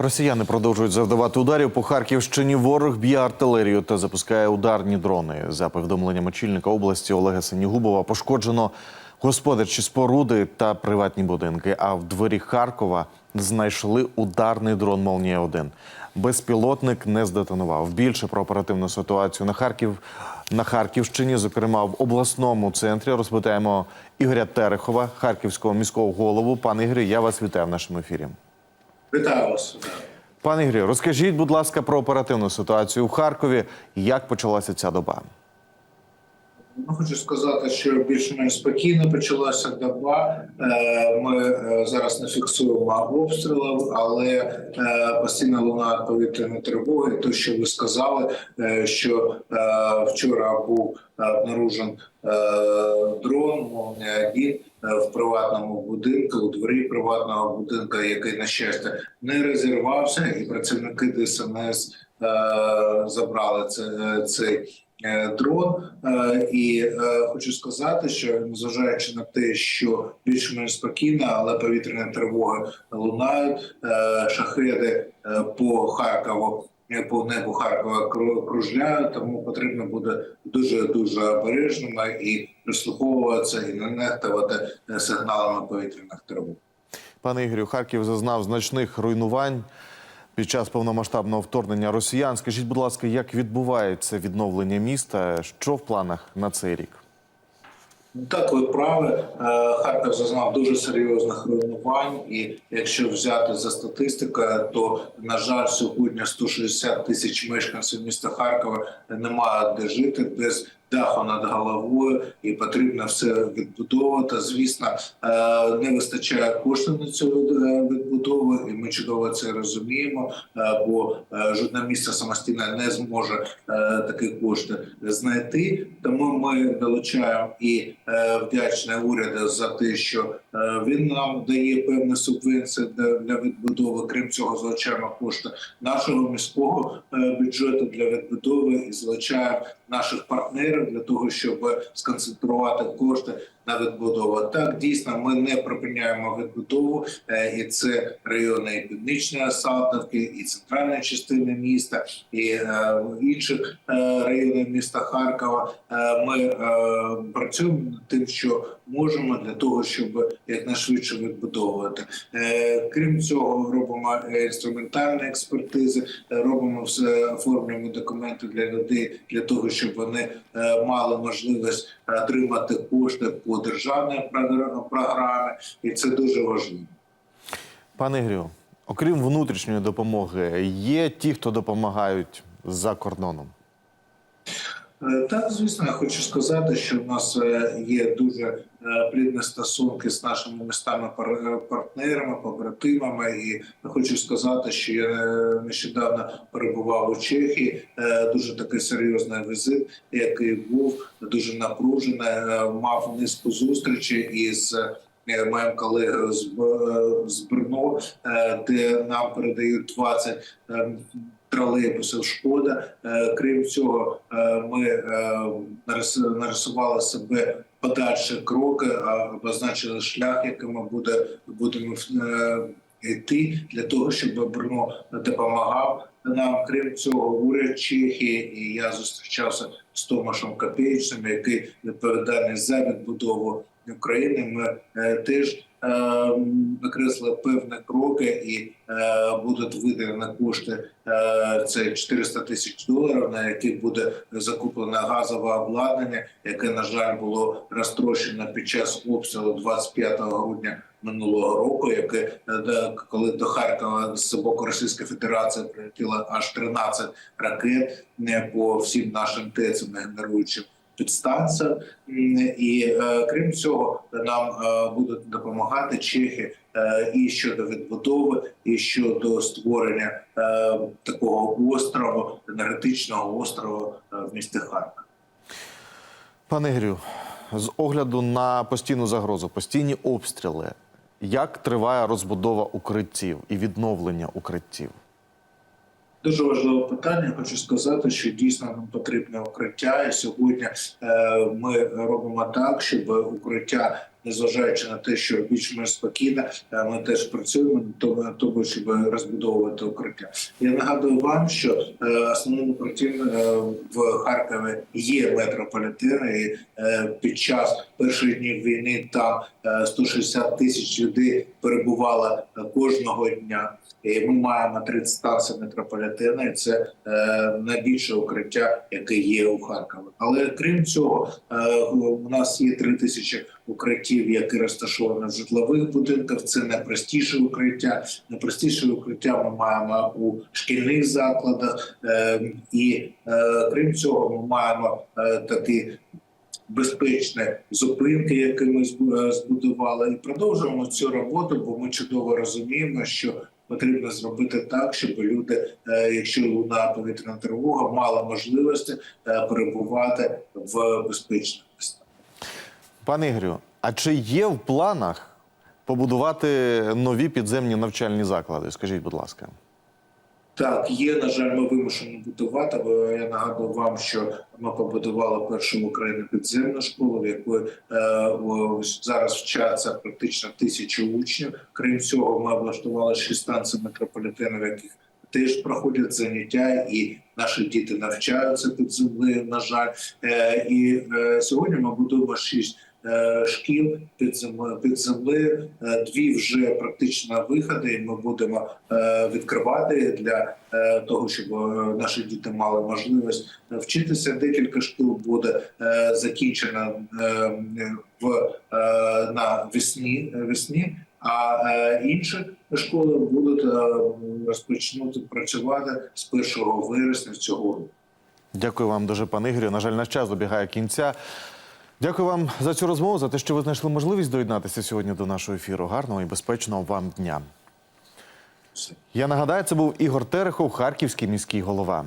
Росіяни продовжують завдавати ударів по Харківщині. Ворог б'є артилерію та запускає ударні дрони. За повідомленням очільника області Олега Синігубова пошкоджено господарчі споруди та приватні будинки. А в дворі Харкова знайшли ударний дрон Молнія 1 Безпілотник не здетонував. Більше про оперативну ситуацію на Харків на Харківщині, зокрема в обласному центрі, розпитаємо Ігоря Терехова, харківського міського голову. Пане Ігорі, я вас вітаю в нашому ефірі. Вітаю вас. Пане Ігорі, розкажіть, будь ласка, про оперативну ситуацію в Харкові. Як почалася ця доба? Ну, хочу сказати, що більш-менш спокійно почалася доба. Е, Ми е, зараз не фіксуємо обстрілів, але е, постійно лунає повітряна тривога. І То, що ви сказали, що вчора був обнаружен дрон «Молнія 1 е, в приватному будинку, у дворі приватного будинку, який на щастя не розірвався, і працівники ДСНС забрали це, цей дрон. Е, І е, хочу сказати, що незважаючи на те, що більш-менш спокійно, але повітряні тривоги лунають, е, шахеди е, по Харкову. е, По небу Харкова кру- кружляють, тому потрібно буде дуже дуже обережними і прислуховуватися і не нехтувати е, сигналами повітряних тривог. Пане Ігорю, Харків зазнав значних руйнувань під час повномасштабного вторгнення росіян. Скажіть, будь ласка, як відбувається відновлення міста? Що в планах на цей рік? Так, ви праві. Е, Харків зазнав дуже серйозних руйнувань, і якщо взяти за статистикою, то на жаль, сьогодні 160 тисяч мешканців міста Харкова не мають де жити без даху над головою, і потрібно все відбудовувати. Звісно, е, не вистачає коштів на цю е, відбудову, ми чудово це розуміємо. е, Бо е, жодне місце самостійно не зможе е, такі кошти знайти. Тому ми долучаємо і е, вдячні уряду за те, що він нам дає певні субвенції для, відбудови. Крім цього, залучаємо кошти нашого міського бюджету для відбудови і залучаємо наших партнерів для того, щоб сконцентрувати кошти на відбудову. Так дійсно ми не припиняємо відбудову, і це райони і північної Салтівки, і центральної частини міста, і е, інших е, районів міста Харкова. Е, Ми е, працюємо над тим, що можемо для того, щоб якнайшвидше відбудовувати. Е, Крім цього, робимо інструментальні експертизи, робимо все, оформлюємо документи для людей для того, щоб вони е, мали можливість отримати кошти по державній програ- програмі, і це дуже важливо. Пане Ігорю, окрім внутрішньої допомоги, є ті, хто допомагають за кордоном. Е, Так, звісно, я хочу сказати, що в нас е, є дуже е, плідні стосунки з нашими містами пар- партнерами, побратимами. І хочу сказати, що я нещодавно перебував у Чехії. Дуже такий серйозний візит, який був дуже напружений. Мав низку зустрічей із. Е, Моїм колегою з, Б- з Брно, е, де нам передають 20 е, тролейбусів шкода. Е, Крім цього, е, ми е, нарисували себе подальші кроки, обозначили шлях, яким ми буде, будемо е, йти для того, щоб Брно допомагав нам. Крім цього, уряд Чехії, і я зустрічався з Томашем Копеїчним, який відповідальний за відбудову України. Ми е, теж е, викреслили певні кроки і е, будуть виділені кошти. Е, Це 400 тисяч доларів, на яких буде закуплено газове обладнання, яке на жаль було розтрощено під час обстрілу 25 грудня минулого року. Яке е, коли до Харкова з боку Російської Федерації прилетіло аж 13 ракет не по всім нашим ТЕЦам генеруючим підстанціям. І е, крім цього, нам е, будуть допомагати чехи е, і щодо відбудови, і щодо створення такого острову, енергетичного острову е, в місті Харків. Пане Ігорю, з огляду на постійну загрозу, постійні обстріли, як триває розбудова укриттів і відновлення укриттів? Дуже важливе питання. Хочу сказати, що дійсно нам потрібне укриття. І сьогодні е, ми робимо так, щоб укриття незважаючи на те, що більш-менш спокійно, е, ми теж працюємо над тому, щоб розбудовувати укриття. Я нагадую вам, що е, основним укриттям е, в Харкові є метрополітен. І під час перших днів війни там е, 160 тисяч людей перебувало кожного дня. І ми маємо 30 станцій метрополітена, і це найбільше укриття, яке є у Харкові. Але крім цього, у нас є 3 тисячі укриттів, які розташовані в житлових будинках. Це найпростіше укриття. Найпростіше укриття ми маємо у шкільних закладах, е, і е, крім цього, ми маємо е, такі безпечні зупинки, які ми збудували, і продовжуємо цю роботу, бо ми чудово розуміємо, що потрібно зробити так, щоб люди, якщо лунає повітряна тривога, мали можливості перебувати в безпечних. Пане Ігорю, а чи є в планах побудувати нові підземні навчальні заклади? Скажіть, будь ласка. Так, є, на жаль, ми вимушені будувати. бо Я нагадую вам, що ми побудували першу в Україні підземну школу, в якої е, зараз вчаться практично тисячі учнів. Крім цього, ми облаштували шість станцій метрополітену, в яких теж проходять заняття, і наші діти навчаються під землею. На жаль, е, і е, сьогодні ми будуємо шість. Е, Шкіл під землею під землею Е, дві вже практично виходи. Ми будемо е, відкривати для того, щоб наші діти мали можливість вчитися. Декілька шкіл буде закінчено в на весні весні. А інші школи будуть розпочнути працювати з 1 вересня цього року. Дякую вам дуже, пане Ігорю. На жаль, наш час добігає кінця. Дякую вам за цю розмову, за те, що ви знайшли можливість доєднатися сьогодні до нашого ефіру. Гарного і безпечного вам дня. Я нагадаю, це був Ігор Терехов, харківський міський голова.